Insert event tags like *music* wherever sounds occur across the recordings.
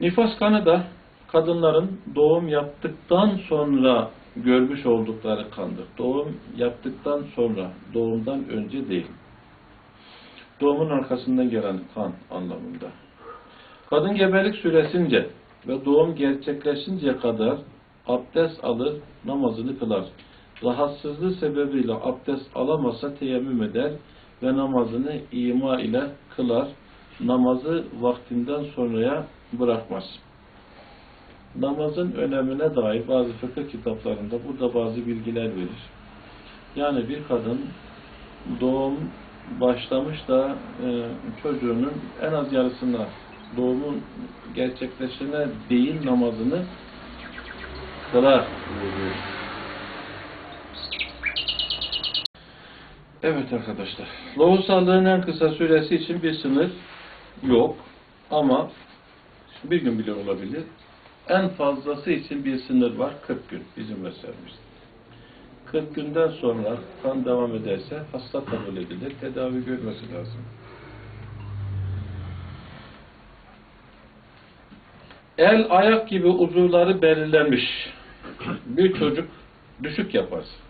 Nifas kanı da kadınların doğum yaptıktan sonra görmüş oldukları kandır. Doğum yaptıktan sonra, doğumdan önce değil. Doğumun arkasından gelen kan anlamında. Kadın gebelik süresince ve doğum gerçekleşinceye kadar abdest alır, namazını kılar. Rahatsızlığı sebebiyle abdest alamasa teyemmüm eder ve namazını ima ile kılar. Namazı vaktinden sonraya bırakmaz. Namazın önemine dair bazı fıkıh kitaplarında burada bazı bilgiler verir. Yani bir kadın doğum başlamış da e, çocuğunun en az yarısına doğumun gerçekleşene değil namazını kılar. Evet arkadaşlar. Loğusallığın en kısa süresi için bir sınır yok. Ama bir gün bile olabilir. En fazlası için bir sınır var. 40 gün bizim meselemiz. 40 günden sonra kan devam ederse hasta kabul edilir. Tedavi görmesi lazım. El, ayak gibi uzuvları belirlenmiş bir çocuk düşük yaparsa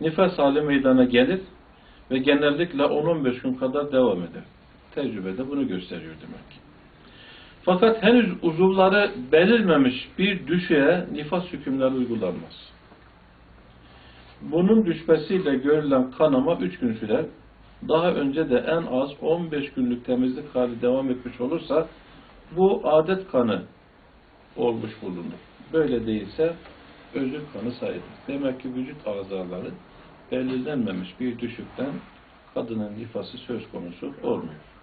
nifas hali meydana gelir ve genellikle 10-15 gün kadar devam eder. Tecrübede bunu gösteriyor demek ki. Fakat henüz uzuvları belirmemiş bir düşüğe nifas hükümleri uygulanmaz. Bunun düşmesiyle görülen kanama 3 gün sürer. Daha önce de en az 15 günlük temizlik hali devam etmiş olursa bu adet kanı olmuş bulunur. Böyle değilse özür kanı sayılır. Demek ki vücut azaları belirlenmemiş bir düşükten kadının nifası söz konusu olmuyor.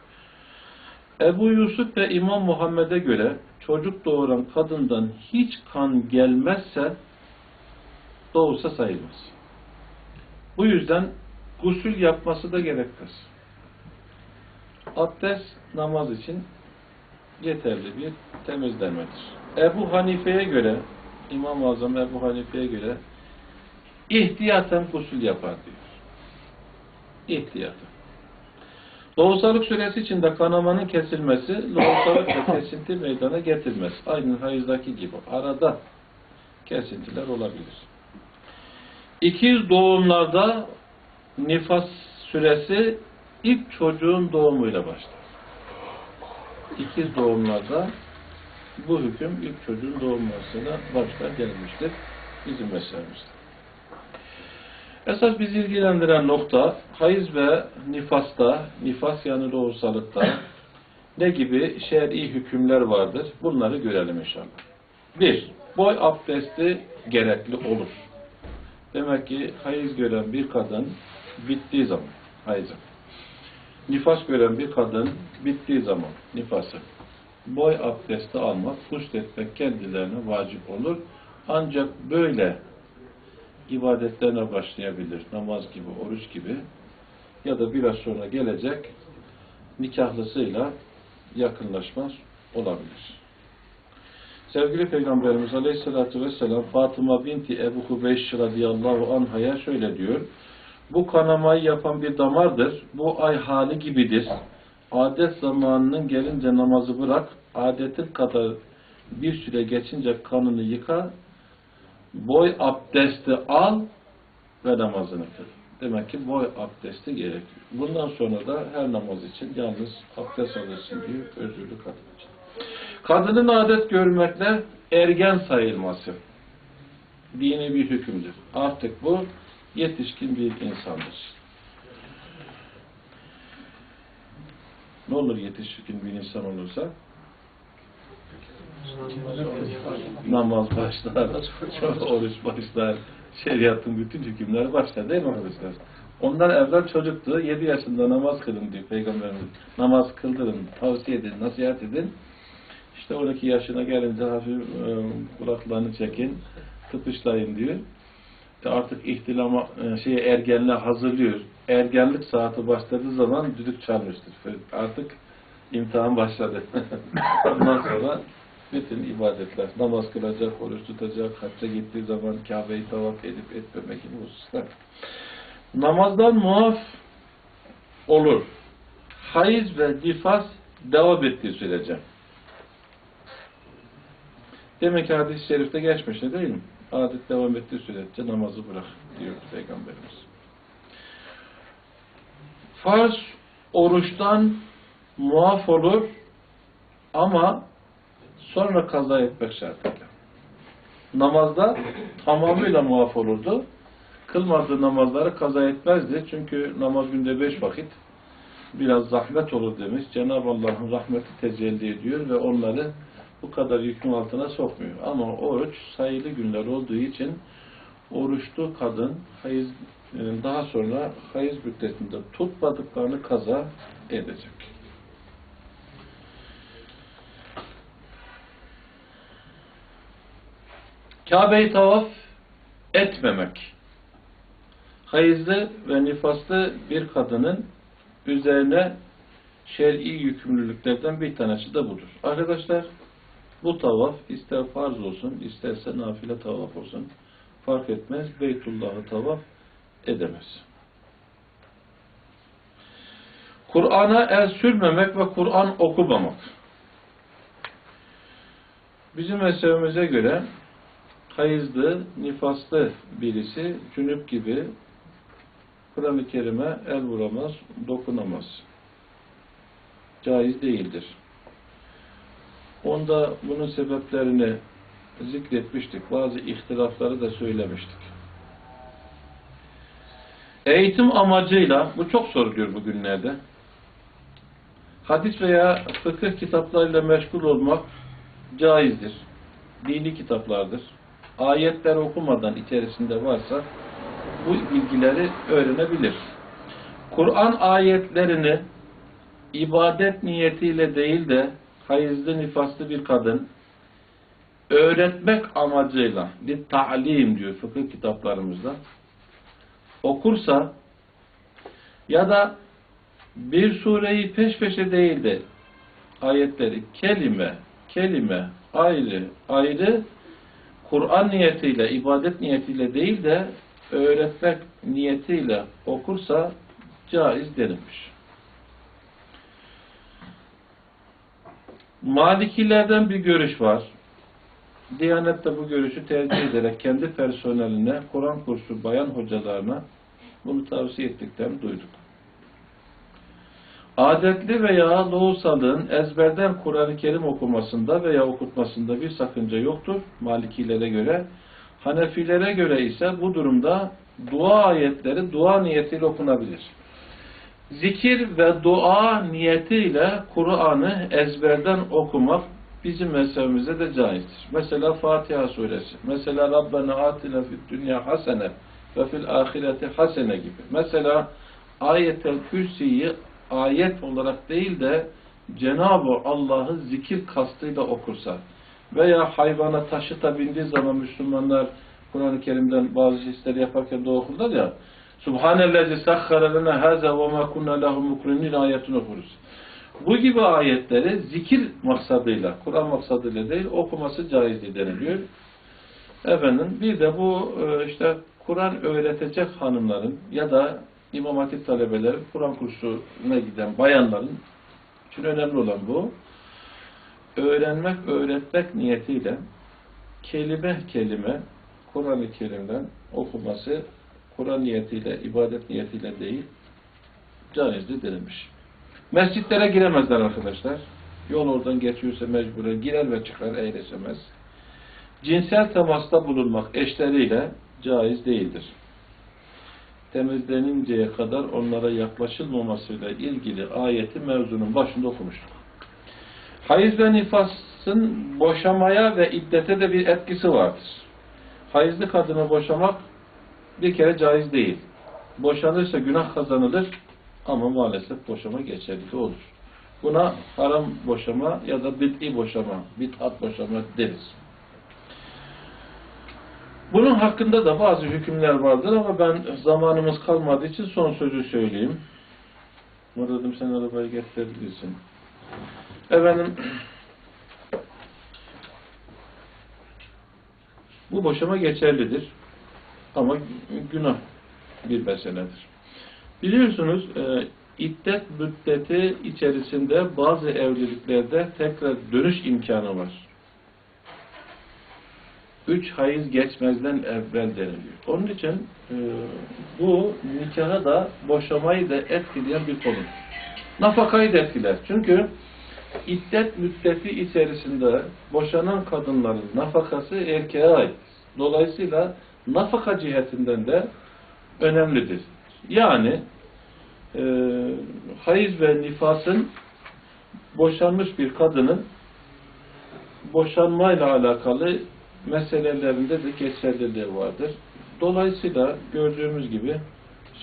Ebu Yusuf ve İmam Muhammed'e göre çocuk doğuran kadından hiç kan gelmezse doğursa sayılmaz. Bu yüzden gusül yapması da gerekmez. Abdest namaz için yeterli bir temizlemedir. Ebu Hanife'ye göre, İmam-ı Azam Ebu Hanife'ye göre ihtiyaten gusül yapar diyor. İhtiyaten. Lohusalık süresi içinde kanamanın kesilmesi, lohusalık ve kesinti meydana getirmez. Aynı hayızdaki gibi. Arada kesintiler olabilir. İkiz doğumlarda nifas süresi ilk çocuğun doğumuyla başlar. İkiz doğumlarda bu hüküm ilk çocuğun doğmasıyla başlar gelmiştir. Bizim meselemizde. Esas bizi ilgilendiren nokta hayız ve nifasta, nifas yani doğursalıkta ne gibi şer'i hükümler vardır? Bunları görelim inşallah. Bir, boy abdesti gerekli olur. Demek ki hayız gören bir kadın bittiği zaman, hayızı. Nifas gören bir kadın bittiği zaman nifası. Boy abdesti almak, husletmek kendilerine vacip olur. Ancak böyle ibadetlerine başlayabilir. Namaz gibi, oruç gibi ya da biraz sonra gelecek nikahlısıyla yakınlaşmaz olabilir. Sevgili Peygamberimiz Aleyhisselatü Vesselam Fatıma binti Ebu Hubeyş radıyallahu anhaya şöyle diyor. Bu kanamayı yapan bir damardır. Bu ay hali gibidir. Adet zamanının gelince namazı bırak. Adetin kadar bir süre geçince kanını yıka. Boy abdesti al ve namazını kıl. Demek ki boy abdesti gerekiyor. Bundan sonra da her namaz için yalnız abdest alırsın diye özürlü kadın için. Kadının adet görmekle ergen sayılması dini bir hükümdür. Artık bu yetişkin bir insandır. Ne olur yetişkin bir insan olursa? Namaz başlar, *laughs* oruç başlar, şeriatın bütün hükümleri başlar değil mi arkadaşlar? Onlar evvel çocuktu, 7 yaşında namaz kılın diyor Peygamberimiz. Namaz kıldırın, tavsiye edin, nasihat edin. İşte 12 yaşına gelince hafif e, kulaklarını çekin, tıpışlayın diyor. İşte artık ihtilama, e, şeye ergenliğe hazırlıyor. Ergenlik saati başladığı zaman düdük çalmıştır. Artık imtihan başladı. *laughs* Ondan sonra bütün ibadetler, namaz kılacak, oruç tutacak, hacca gittiği zaman Kabe'yi tavaf edip etmemek gibi hususlar. Namazdan muaf olur. Hayız ve nifas devam ettiği sürece. Demek ki hadis-i şerifte geçmişti değil mi? Adet devam ettiği sürece namazı bırak diyor Peygamberimiz. Farz oruçtan muaf olur ama sonra kaza etmek şartıyla. Namazda tamamıyla muaf olurdu. Kılmadığı namazları kaza etmezdi. Çünkü namaz günde beş vakit biraz zahmet olur demiş. Cenab-ı Allah'ın rahmeti tecelli ediyor ve onları bu kadar yükün altına sokmuyor. Ama oruç sayılı günler olduğu için oruçlu kadın hayız, e, daha sonra hayız müddetinde tutmadıklarını kaza edecek. Kabe'yi tavaf etmemek. Hayızlı ve nifaslı bir kadının üzerine şer'i yükümlülüklerden bir tanesi de budur. Arkadaşlar bu tavaf ister farz olsun, isterse nafile tavaf olsun fark etmez. Beytullah'ı tavaf edemez. Kur'an'a el sürmemek ve Kur'an okumamak. Bizim mezhebimize göre hayızlı, nifaslı birisi cünüp gibi Kur'an-ı Kerim'e el vuramaz, dokunamaz. Caiz değildir. Onda bunun sebeplerini zikretmiştik. Bazı ihtilafları da söylemiştik. Eğitim amacıyla, bu çok soruluyor bugünlerde, hadis veya fıkıh kitaplarıyla meşgul olmak caizdir. Dini kitaplardır. Ayetler okumadan içerisinde varsa bu bilgileri öğrenebilir. Kur'an ayetlerini ibadet niyetiyle değil de hayızlı nifaslı bir kadın öğretmek amacıyla bir ta'lim diyor fıkıh kitaplarımızda okursa ya da bir sureyi peş peşe değil de ayetleri kelime kelime ayrı ayrı Kur'an niyetiyle, ibadet niyetiyle değil de öğretmek niyetiyle okursa caiz denilmiş. Malikilerden bir görüş var. Diyanet de bu görüşü tercih ederek kendi personeline, Kur'an kursu bayan hocalarına bunu tavsiye ettiklerini duyduk. Adetli veya loğusalığın ezberden Kur'an-ı Kerim okumasında veya okutmasında bir sakınca yoktur Malikilere göre. Hanefilere göre ise bu durumda dua ayetleri dua niyetiyle okunabilir. Zikir ve dua niyetiyle Kur'an'ı ezberden okumak bizim mezhebimizde de caizdir. Mesela Fatiha suresi, mesela Rabbena atina fid dünya hasene ve fil ahireti hasene gibi. Mesela ayetel kürsiyi ayet olarak değil de Cenab-ı Allah'ı zikir kastıyla okursa veya hayvana taşıta bindiği zaman Müslümanlar Kur'an-ı Kerim'den bazı hisleri yaparken de okurlar ya Subhanellezi sakhara lena haza ve ma kunna lehu mukrinin ayetini okuruz. Bu gibi ayetleri zikir maksadıyla, Kur'an maksadıyla değil okuması caizdir deniliyor. Efendim bir de bu e, işte Kur'an öğretecek hanımların ya da İmam Hatip talebeleri Kur'an kursuna giden bayanların için önemli olan bu. Öğrenmek, öğretmek niyetiyle kelime kelime Kur'an-ı Kerim'den okuması Kur'an niyetiyle, ibadet niyetiyle değil caizdir denilmiş. Mescitlere giremezler arkadaşlar. Yol oradan geçiyorsa mecburen girer ve çıkar eyleşemez. Cinsel temasta bulunmak eşleriyle caiz değildir. Temizleninceye kadar onlara yaklaşılmamasıyla ilgili ayeti mevzunun başında okumuştuk. Hayız ve nifasın boşamaya ve iddete de bir etkisi vardır. Hayızlı kadını boşamak bir kere caiz değil. Boşanırsa günah kazanılır ama maalesef boşama geçerli olur. Buna haram boşama ya da bid'i boşama, bid'at boşama deriz. Bunun hakkında da bazı hükümler vardır ama ben zamanımız kalmadığı için son sözü söyleyeyim. Murat'ım sen arabayı getirebilirsin. Efendim, bu boşama geçerlidir. Ama günah bir meseledir. Biliyorsunuz e, iddet müddeti içerisinde bazı evliliklerde tekrar dönüş imkanı var. Üç hayız geçmezden evvel deniliyor. Onun için e, bu nikahı da boşamayı da etkileyen bir konu. Nafakayı da etkiler. Çünkü iddet müddeti içerisinde boşanan kadınların nafakası erkeğe ait. Dolayısıyla nafaka cihetinden de önemlidir. Yani e, hayız ve nifasın boşanmış bir kadının boşanmayla alakalı meselelerinde de geçerliliği vardır. Dolayısıyla gördüğümüz gibi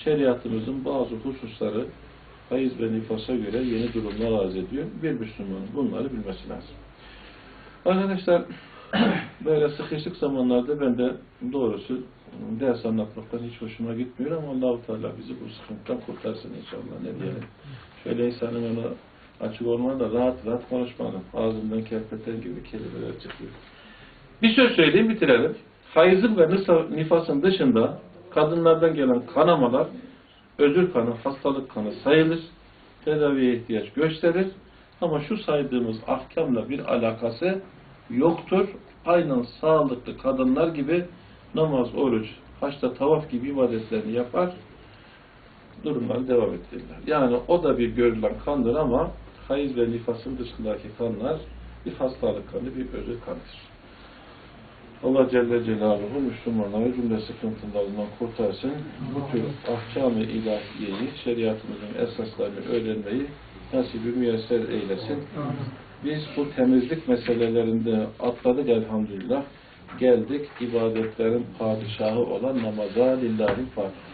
şeriatımızın bazı hususları hayız ve nifasa göre yeni durumlar arz ediyor. Bir Müslümanın bunları bilmesi lazım. Arkadaşlar *clears throat* böyle sıkışık zamanlarda ben de doğrusu ders anlatmaktan hiç hoşuma gitmiyor ama Allah-u Teala bizi bu sıkıntıdan kurtarsın inşallah. Ne diyelim. Şöyle insanın ona açık olmadan da rahat rahat konuşmadım. Ağzımdan kerpeten gibi kelimeler çıkıyor. Bir söz söyleyeyim bitirelim. Hayızın ve nifasın dışında kadınlardan gelen kanamalar özür kanı, hastalık kanı sayılır. Tedaviye ihtiyaç gösterir. Ama şu saydığımız ahkamla bir alakası yoktur. Aynen sağlıklı kadınlar gibi namaz, oruç, haçta tavaf gibi ibadetlerini yapar. Durumları devam ettirirler. Yani o da bir görülen kandır ama hayız ve nifasın dışındaki kanlar bir hastalık kanı, bir özür kanıdır. Allah Celle Celaluhu Müslümanları cümle sıkıntılarından kurtarsın. Bu tür ahkam-ı ilahiyeyi, şeriatımızın esaslarını öğrenmeyi nasip-i müyesser eylesin. Biz bu temizlik meselelerinde atladık elhamdülillah. Geldik ibadetlerin padişahı olan namaza lillahi fatiha.